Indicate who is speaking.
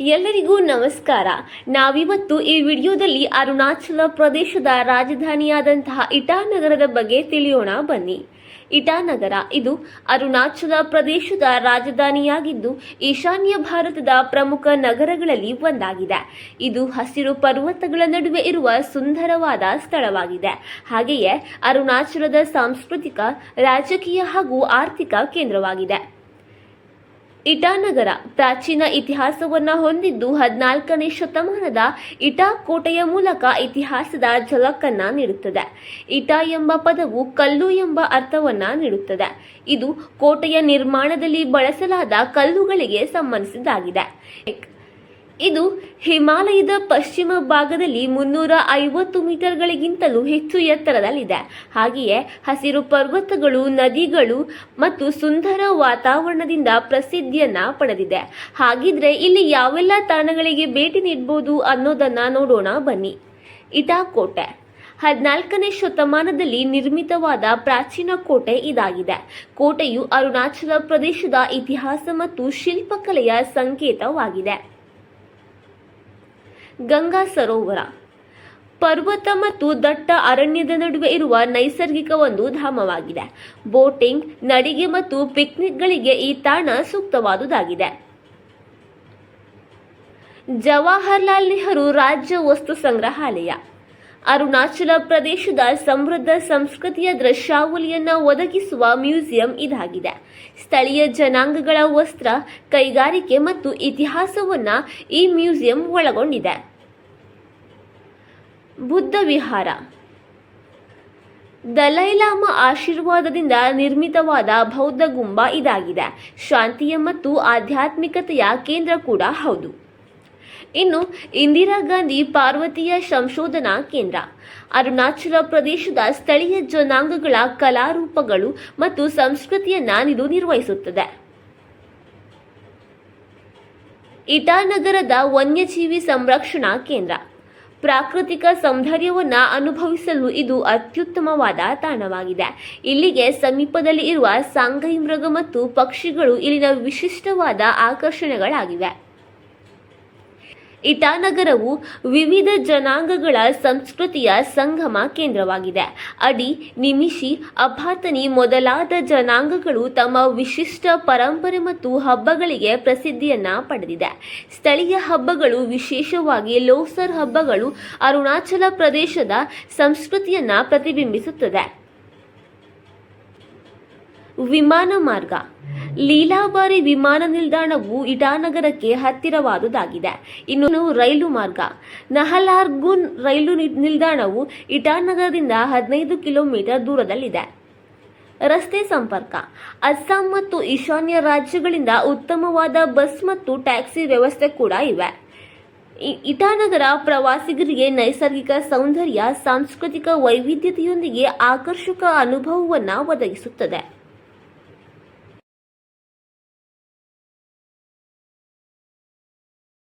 Speaker 1: ಎಲ್ಲರಿಗೂ ನಮಸ್ಕಾರ. ನಾವಿವತ್ತು ಈ ವಿಡಿಯೋದಲ್ಲಿ ಅರುಣಾಚಲ ಪ್ರದೇಶದ ರಾಜಧಾನಿಯಾದಂತಹ ಇಟಾನಗರದ ಬಗ್ಗೆ ತಿಳಿಯೋಣ. ಬನ್ನಿ. ಇಟಾನಗರ, ಇದು ಅರುಣಾಚಲ ಪ್ರದೇಶದ ರಾಜಧಾನಿಯಾಗಿದ್ದು ಈಶಾನ್ಯ ಭಾರತದ ಪ್ರಮುಖ ನಗರಗಳಲ್ಲಿ ಒಂದಾಗಿದೆ. ಇದು ಹಸಿರು ಪರ್ವತಗಳ ನಡುವೆ ಇರುವ ಸುಂದರವಾದ ಸ್ಥಳವಾಗಿದೆ. ಹಾಗೆಯೇ ಅರುಣಾಚಲದ ಸಾಂಸ್ಕೃತಿಕ, ರಾಜಕೀಯ ಹಾಗೂ ಆರ್ಥಿಕ ಕೇಂದ್ರವಾಗಿದೆ. ಇಟಾನಗರ ಪ್ರಾಚೀನ ಇತಿಹಾಸವನ್ನ ಹೊಂದಿದ್ದು ಹದಿನಾಲ್ಕನೇ ಶತಮಾನದ ಇಟಾ ಕೋಟೆಯ ಮೂಲಕ ಇತಿಹಾಸದ ಝಲಕನ್ನ ನೀಡುತ್ತದೆ. ಇಟಾ ಎಂಬ ಪದವು ಕಲ್ಲು ಎಂಬ ಅರ್ಥವನ್ನ ನೀಡುತ್ತದೆ. ಇದು ಕೋಟೆಯ ನಿರ್ಮಾಣದಲ್ಲಿ ಬಳಸಲಾದ ಕಲ್ಲುಗಳಿಗೆ ಸಂಬಂಧಿಸಿದ್ದಾಗಿದೆ. ಇದು ಹಿಮಾಲಯದ ಪಶ್ಚಿಮ ಭಾಗದಲ್ಲಿ ಮುನ್ನೂರ ಐವತ್ತು ಮೀಟರ್ಗಳಿಗಿಂತಲೂ ಹೆಚ್ಚು ಎತ್ತರದಲ್ಲಿದೆ. ಹಾಗೆಯೇ ಹಸಿರು ಪರ್ವತಗಳು, ನದಿಗಳು ಮತ್ತು ಸುಂದರ ವಾತಾವರಣದಿಂದ ಪ್ರಸಿದ್ಧಿಯನ್ನ ಪಡೆದಿದೆ. ಹಾಗಿದ್ರೆ ಇಲ್ಲಿ ಯಾವೆಲ್ಲ ತಾಣಗಳಿಗೆ ಭೇಟಿ ನೀಡಬಹುದು ಅನ್ನೋದನ್ನ ನೋಡೋಣ ಬನ್ನಿ. ಇಟಾ ಕೋಟೆ ಹದಿನಾಲ್ಕನೇ ಶತಮಾನದಲ್ಲಿ ನಿರ್ಮಿತವಾದ ಪ್ರಾಚೀನ ಕೋಟೆ ಇದಾಗಿದೆ. ಕೋಟೆಯು ಅರುಣಾಚಲ ಪ್ರದೇಶದ ಇತಿಹಾಸ ಮತ್ತು ಶಿಲ್ಪಕಲೆಯ ಸಂಕೇತವಾಗಿದೆ. ಗಂಗಾ ಸರೋವರ. ಪರ್ವತ ಮತ್ತು ದಟ್ಟ ಅರಣ್ಯದ ನಡುವೆ ಇರುವ ನೈಸರ್ಗಿಕ ಒಂದು ಧಾಮವಾಗಿದೆ. ಬೋಟಿಂಗ್, ನಡಿಗೆ ಮತ್ತು ಪಿಕ್ನಿಕ್ಗಳಿಗೆ ಈ ತಾಣ ಸೂಕ್ತವಾದುದಾಗಿದೆ. ಜವಾಹರ್ಲಾಲ್ ನೆಹರು ರಾಜ್ಯ ವಸ್ತು ಸಂಗ್ರಹಾಲಯ. ಅರುಣಾಚಲ ಪ್ರದೇಶದ ಸಮೃದ್ಧ ಸಂಸ್ಕೃತಿಯ ದೃಶ್ಯಾವಳಿಯನ್ನು ಒದಗಿಸುವ ಮ್ಯೂಸಿಯಂ ಇದಾಗಿದೆ. ಸ್ಥಳೀಯ ಜನಾಂಗಗಳ ವಸ್ತ್ರ, ಕೈಗಾರಿಕೆ ಮತ್ತು ಇತಿಹಾಸವನ್ನು ಈ ಮ್ಯೂಸಿಯಂ ಒಳಗೊಂಡಿದೆ. ಬುದ್ಧ ವಿಹಾರ. ದಲೈಲಾಮ ಆಶೀರ್ವಾದದಿಂದ ನಿರ್ಮಿತವಾದ ಬೌದ್ಧ ಗುಂಬ ಇದಾಗಿದೆ. ಶಾಂತಿಯ ಮತ್ತು ಆಧ್ಯಾತ್ಮಿಕತೆಯ ಕೇಂದ್ರ ಕೂಡ ಹೌದು. ಇನ್ನು ಇಂದಿರಾ ಗಾಂಧಿ ಪಾರ್ವತಿಯ ಸಂಶೋಧನಾ ಕೇಂದ್ರ. ಅರುಣಾಚಲ ಪ್ರದೇಶದ ಸ್ಥಳೀಯ ಜನಾಂಗಗಳ ಕಲಾರೂಪಗಳು ಮತ್ತು ಸಂಸ್ಕೃತಿಯನ್ನ ಇದು ನಿರ್ವಹಿಸುತ್ತದೆ. ಇಟಾನಗರದ ವನ್ಯಜೀವಿ ಸಂರಕ್ಷಣಾ ಕೇಂದ್ರ. ಪ್ರಾಕೃತಿಕ ಸೌಂದರ್ಯವನ್ನು ಅನುಭವಿಸಲು ಇದು ಅತ್ಯುತ್ತಮವಾದ ತಾಣವಾಗಿದೆ. ಇಲ್ಲಿಗೆ ಸಮೀಪದಲ್ಲಿ ಇರುವ ಸಾಂಗೈ ಮೃಗ ಮತ್ತು ಪಕ್ಷಿಗಳು ಇಲ್ಲಿನ ವಿಶಿಷ್ಟವಾದ ಆಕರ್ಷಣೆಗಳಾಗಿವೆ. ಇಟಾನಗರವು ವಿವಿಧ ಜನಾಂಗಗಳ ಸಂಸ್ಕೃತಿಯ ಸಂಗಮ ಕೇಂದ್ರವಾಗಿದೆ. ಅಡಿ, ನಿಮಿಷಿ, ಅಭಾತನಿ ಮೊದಲಾದ ಜನಾಂಗಗಳು ತಮ್ಮ ವಿಶಿಷ್ಟ ಪರಂಪರೆ ಮತ್ತು ಹಬ್ಬಗಳಿಗೆ ಪ್ರಸಿದ್ಧಿಯನ್ನ ಪಡೆದಿದೆ. ಸ್ಥಳೀಯ ಹಬ್ಬಗಳು, ವಿಶೇಷವಾಗಿ ಲೋಸರ್ ಹಬ್ಬಗಳು, ಅರುಣಾಚಲ ಪ್ರದೇಶದ ಸಂಸ್ಕೃತಿಯನ್ನ ಪ್ರತಿಬಿಂಬಿಸುತ್ತದೆ. ವಿಮಾನ ಮಾರ್ಗ. ಲೀಲಾಬಾರಿ ವಿಮಾನ ನಿಲ್ದಾಣವು ಇಟಾನಗರಕ್ಕೆ ಹತ್ತಿರವಾದುದಾಗಿದೆ. ಇನ್ನು ರೈಲು ಮಾರ್ಗ. ನಹಲಾರ್ಗುನ್ ರೈಲು ನಿಲ್ದಾಣವು ಇಟಾನಗರದಿಂದ ಹದಿನೈದು ಕಿಲೋಮೀಟರ್ ದೂರದಲ್ಲಿದೆ. ರಸ್ತೆ ಸಂಪರ್ಕ. ಅಸ್ಸಾಂ ಮತ್ತು ಈಶಾನ್ಯ ರಾಜ್ಯಗಳಿಂದ ಉತ್ತಮವಾದ ಬಸ್ ಮತ್ತು ಟ್ಯಾಕ್ಸಿ ವ್ಯವಸ್ಥೆ ಕೂಡ ಇವೆ. ಇಟಾನಗರ ಪ್ರವಾಸಿಗರಿಗೆ ನೈಸರ್ಗಿಕ ಸೌಂದರ್ಯ, ಸಾಂಸ್ಕೃತಿಕ ವೈವಿಧ್ಯತೆಯೊಂದಿಗೆ ಆಕರ್ಷಕ ಅನುಭವವನ್ನು ಒದಗಿಸುತ್ತದೆ.